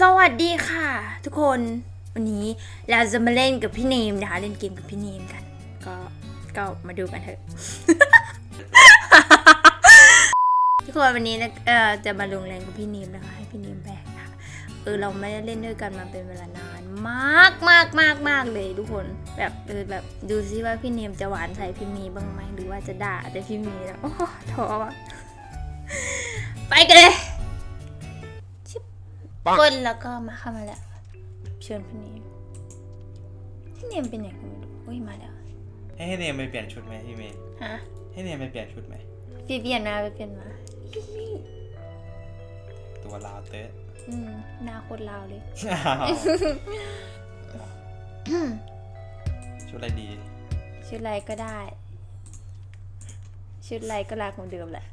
สวัสดีค่ะ ทุกคนวันนี้เราจะมาเล่นกับพี่เนมนะคะเล่นเกมกับพี่เนมกัน ก็ก็มาดูกันเถอะ ทุกคนวันนี้นะเอ่อจะมาลงแรงกับพี่เนมนะคะ ให้พี่เนมแบกนะคะเออเราไม่ได้เล่นด้วยกันมาเป็นเวลานานมากมากมากมากเลยทุกคนแบบเออแบบดูซิว่าพี่เนมจะหวานใส่พี่มีบ้างไหมหรือว่าจะด่าแต่พี่มีแล้วโอ้โหท้อว่ะไปกันเลย กดแล้วก็มาเข้ามาแล้วเชิญพี่เนมพี่เนมเป็นอย่างไรไม่รู้อุ้ยมาแล้วให้ให้เนมไปเปลี่ยนชุดไหมพี่เมย์ฮะให้เนมไปเปลี่ยนชุดไหมพี่เปลี่ยนมาไปเปลี่ยนมาตัวลาวเต๊ะอืมหน้าโคตรลาวเลยอ้าวชุดอะไรดี ชุดอะไรก็ได้ ชุดอะไรก็รักเหมือนเดิมแหละ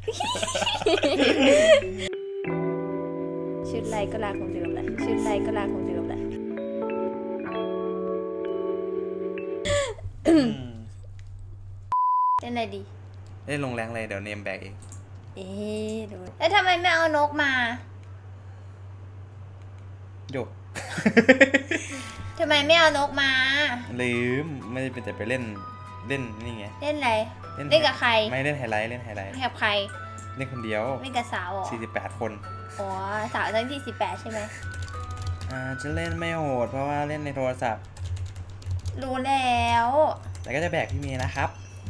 ชุดอะไรก็รักเหมือนเดิมแหละชุดอะไรก็รักเหมือนเดิมแหละอืมเป็นอะไรดี เล่นลงแรงเลยเดี๋ยวเนมแบกเอง เอ๊ะดูแล้วทำไมไม่เอานกมาโยกทำไมไม่เอานกมา ลืมไม่ได้เป็นแต่ไปเล่นเล่นนี่ไง เล่นอะไร เล่นกับใคร ไม่เล่นไฮไลท์เล่นไฮไลท์เล่นกับใคร เล่นคนเดียว เล่นกับสาวเหรอ48คน อ๋อสาวตั้งที่สิบแปดใช่ไหมอ่าจะเล่นไม่โหดเพราะว่าเล่นในโทรศัพท์ รู้แล้ว แต่ก็จะแบกพี่เมย์นะครับ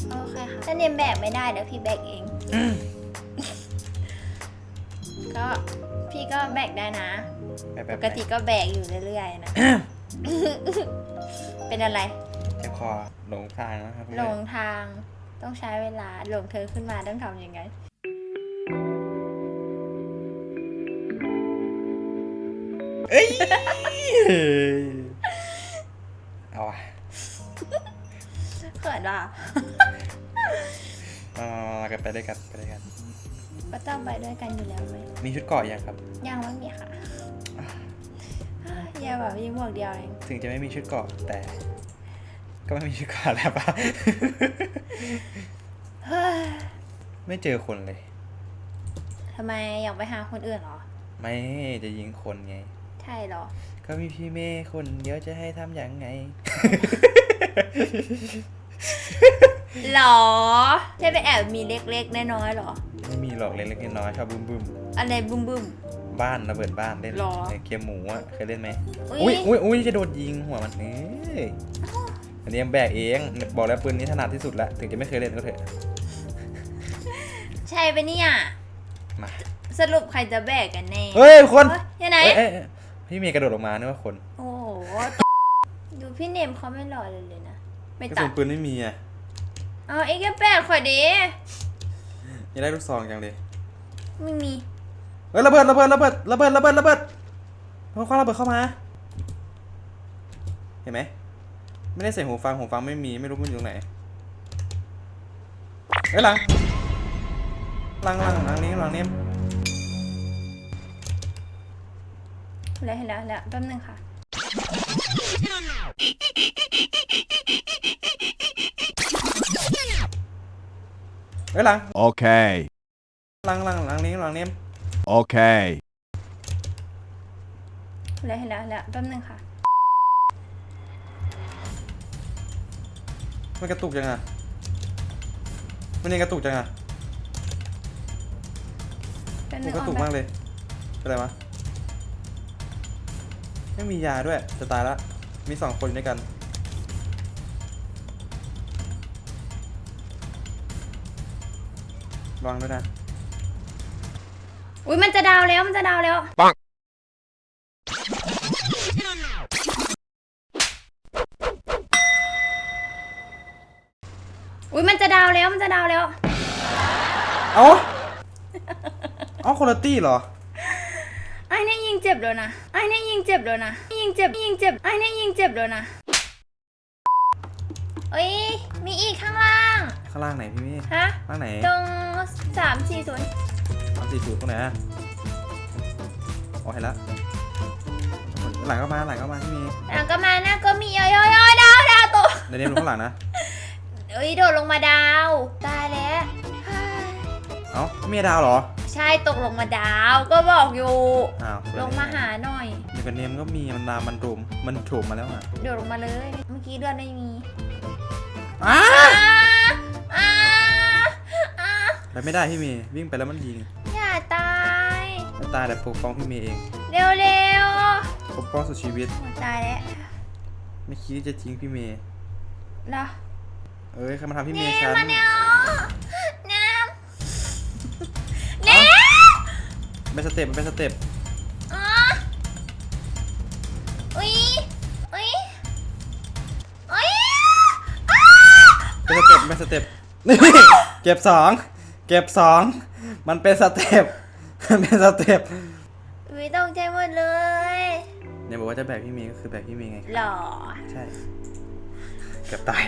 โอเคค่ะถ้าเนมแบกไม่ได้เดี๋ยวพี่แบกเอง ก็พี่ก็แบกได้นะ แบบแบปบกติก็แบกอยู่เรื่อยๆนะ เป็นอะไรแค่คอหลงทางนะครับหลงทางต้องใช้เวลาหลงเธอขึ้นมาต้องทำยังไง เอ้ยเอาอะเขินว่ะมามามากันไปด้วยกันไปด้วยกันก็ต้องไปด้วยกันอยู่แล้วไหมมีชุดเกราะยังครับ ยังไม่มีค่ะอย่าแบบยิงหมวกเดียวเองถึงจะไม่มีชุดเกราะแต่ ก็ไม่มีชุดเกราะแล้วปะเฮ้ยไม่เจอคนเลยทำไมอยากไปหาคนอื่นเหรอ ไม่จะยิงคนไง ใช่เหรอ ก็มีพี่เมย์คนเดียวจะให้ทำยังไง หรอ ใช่ไปแอบมีเล็กๆน้อยๆหรอ ไม่มีหรอกเล็กๆน้อยๆชอบบึ้มบึ้มอะไรบึ้มบึ้ม ๆบ้านระเบิดบ้านเล่นหรอในเกมหมูอะเคยเล่นไหมอุ๊อุ้ยยอุ้ยอุ้ยจะโดนยิงหัวมันเอ้ยอันนี้แบกเองบอกแล้วปืนนี้ถนัดที่สุดละถึงจะไม่เคยเล่นก็เถอะใช่ปะเนี่ย มาสรุปใครจะแบกกันแน่เฮ้ยคนเฮ้ยยังไงเอ้ยเอ้ยเอ้ย พี่เมย์กระโดดลงมานึกว่าคนโอ้โห ดูพี่เนมเขาไม่หล่อเลยเลยนะ ไม่กระตัสุดนปืนไม่มีอะเอาไอ้แกแปดขวดดิยังได้ลูกซองจังเลยไม่มี เฮ้ยระเบิดระเบิดระเบิดระเบิดระเบิดระเบิดมันคว้าระเบิดเข้ามา เห็นไหมไม่ได้ใส่หูฟังหูฟังไม่มีไม่รู้มันอยู่ตรงไหนเฮ้ยหลังหลังหลังหลังนี้หลังนี้ แล้วเห็นแล้วเห็นแล้วแป๊บนึงค่ะ เฮ้ยหลัง Okay. หลังหลังหลังนี้หลังนี้ Okay. แล้วเห็นแล้วเห็นแล้วแป๊บนึงค่ะ มันกระตุกยังอะมันยังกระตุกจังอะแป๊บมันึนงกระตุกออนมากเลยเป็นไรวะ ไม่มียาด้วย จะตายละ มีสองคนอยู่ด้วยกัน วางด้วยนะ อุ้ยมันจะดาวแล้วมันจะดาวแล้วปังอุ้ยมันจะดาวแล้วมันจะดาวแล้ว เอ้า เอ้าคนละตี้เหรอไอ้ เนี่ยยิงเจ็บเลยนะไอ้เนี่ยยิงเจ็บเลยนะ ยิงเจ็บ ยิงเจ็บไอ้เนี่ยยิงเจ็บเลยนะเอ้ย มีอีกข้างล่าง ข้างล่างไหนพี่มี่ฮะล่างไหนตรงสามสี่ศูนย์สามสี่สูตรตรงไหนอะอ๋อเห็นแล้วหลังก็มาหลังก็มาพี่มีแล้วก็มานะก็มีย่อยย่อยดาวดาวตัวเดี๋ยวนี้ดูข้างหลังนะเอ้ยโดดลงมาดาว ตายแล้วเฮ้ยเอ้ามีดาวเหรอ ใช่ตกลงมาดาวก็บอกอยู่ อ้าวลงมาหาหน่อยไม่กับเนมก็มีมันดามันโถมมันโถมมาแล้วอะโดดลงมาเลย เมื่อกี้เลือดไม่มีอ้าอ้าอ้าไปไม่ได้พี่เมย์วิ่งไปแล้วมันยิงอย่าตายมันตายแต่ปกป้องพี่เมย์เองเร็วเร็วปกป้องสุดชีวิตตายแล้วไม่คิดจะทิ้งพี่เมย์เหรอเอ้ยใครมาทำพี่เมเนย์มฉัน มาเนว เป็นสเต็ปมันเป็นสเต็ปอ๋ออุ้ยอุ้ยอุ้ยอ้าเป็นสเต็ปเป็นสเต็ปนี่เก็บสองเก็บสองมันเป็นสเต็ปมันเป็นสเต็ปอุ้ยตกใจหมดเลยเนี่ยบอกว่าจะแบกพี่เมย์ก็คือแบกพี่เมย์ไง หล่อใช่ เกือบตาย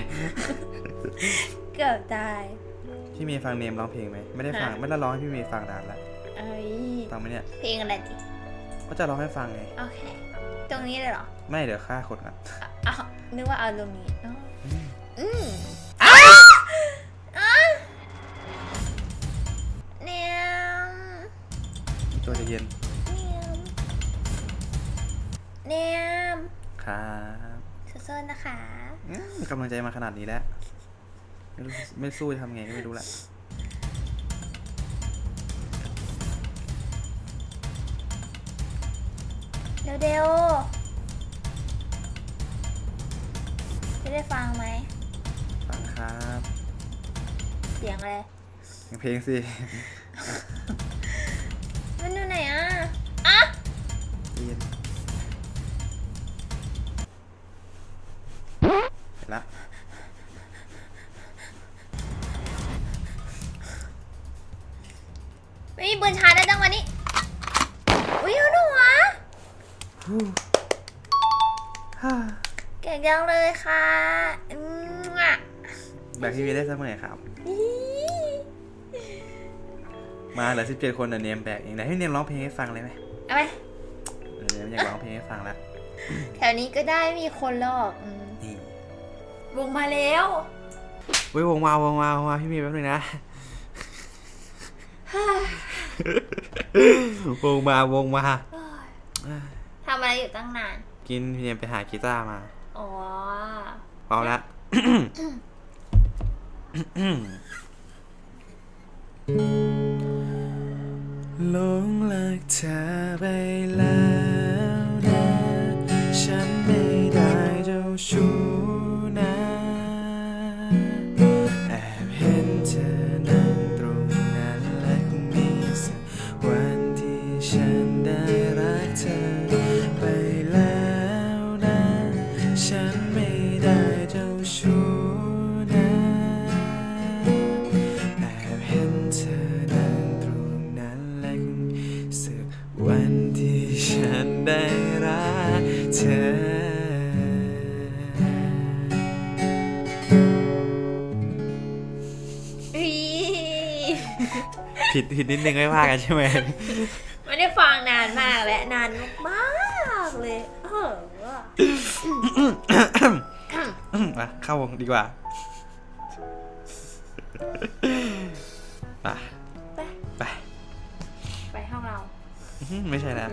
เกือบตาย พี่เมย์ฟังเนมร้องเพลงไหมไม่ได้ฟังฮะไม่ได้ร้องให้พี่เมย์ฟังนานแล้วเอ้ยฟังไหมเนี่ย เพลงอะไรดิก็จะร้องให้ฟังไง โอเค ตรงนี้เลยเหรอไม่เดี๋ยวฆ่าคนก่อนอ้าวนึกว่าเอาตรงนี้อ๋ออืมเนี่ยตัวจะเย็นเนี่ยครับสู้ๆนะคะ อืมกำลังใจมาขนาดนี้แล้ว ไม่รู้ไม่สู้จะทำไงก็ไม่รู้แหละ เร็วๆจะได้ฟังไหม ฟังครับ เสียงอะไร เพลงสิ เก่งจังเลยค่ะอืมอะแบกพี่เมย์ได้เสมอครับ มาเหลือสิบเจ็ดคนเดี๋ยวเนมแบกเองไหนให้เนมร้องเพลงให้ฟังเลยไหมเอาไปเดี๋ยวเนมอยากร้องเพลงให้ฟังละแถวนี้ก็ได้ไม่มีคนหรอกอืมนี่วงมาแล้ว เว้ยวงมาวงมาวงมาพี่เมย์แป๊บนึงนะวงมาวงมาทำอะไรอยู่ตั้งนาน กินพี่เนมไปหากีตาร์มาอ๋อเปล่าละหลงรักเธอไปแล้วนะฉันไม่ได้เจ้าชู้นะแอบเห็นเธอนั่งตรงนั้นและคงมีสักวันที่ฉันได้รักเธอ ผิดผิดนิดนึงไม่ว่ากันใช่ไหมไม่ได้ฟังนานมากและนานมากๆเลยเออมาเข้าวงดีกว่าไปไปไปไปห้องเราอื้อหือไม่ใช่แล้ว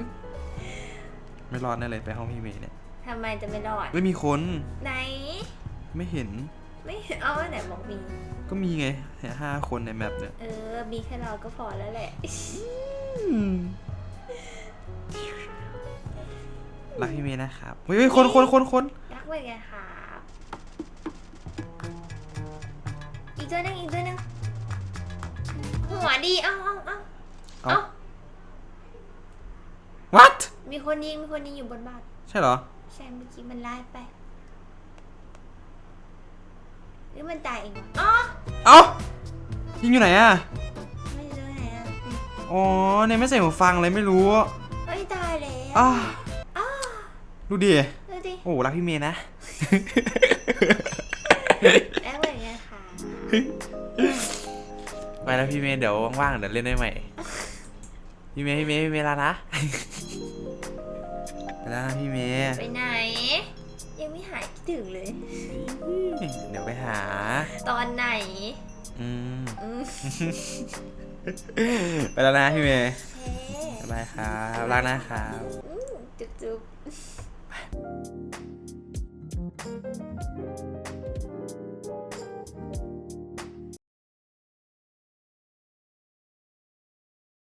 ไม่รอดแน่เลยไปห้องพี่เมย์เนี่ยทำไมจะไม่รอด ไม่มีคน ไหน ไม่เห็น ไม่เห็นเอาไหนบอกมี ก็มีไงห้าคนในแมปเนี่ย เออ มีแค่เราก็พอแล้วแหละ รักพี่เมย์นะครับเฮ้ยเฮ้ยคนคนคนคนรักเหมือนกันครับอีกตัวหนึงอีกตัวหนึงหัวดีเอาเอาเอาเอาเอา what มีคนยิงมีคนยิงอยู่บนบ้าน ใช่เหรอ ใช่เมื่อกี้มันไล่ไป หรือมันตายเองวะอ๋อเอ้ายิงอยู่ไหนอะไม่รู้ไหนอะอ๋อเนี่ยไม่ใส่หูฟังเลยไม่รู้เฮ้ยตายแล้วอ้าอ้าดูดิดูดิโอ้รักพี่เมย์นะ แล้วเหมือนกันค่ะไปแล้วพี่เมย์เดี๋ยวว่างๆเดี๋ยวเล่นได้ใหม่พี่เมย์พี่เมย์พี่เมย์ลานะไปแล้วนะพี่เมย์ไปไหน ยังไม่หายคิดถึงเลย เดี๋ยวไปหา ตอนไหน อืม อืมไปแล้วนะพี่เมย์เฮ้บ๊ายบายครับรักนะครับ อืมจจุ๊บจุ๊บ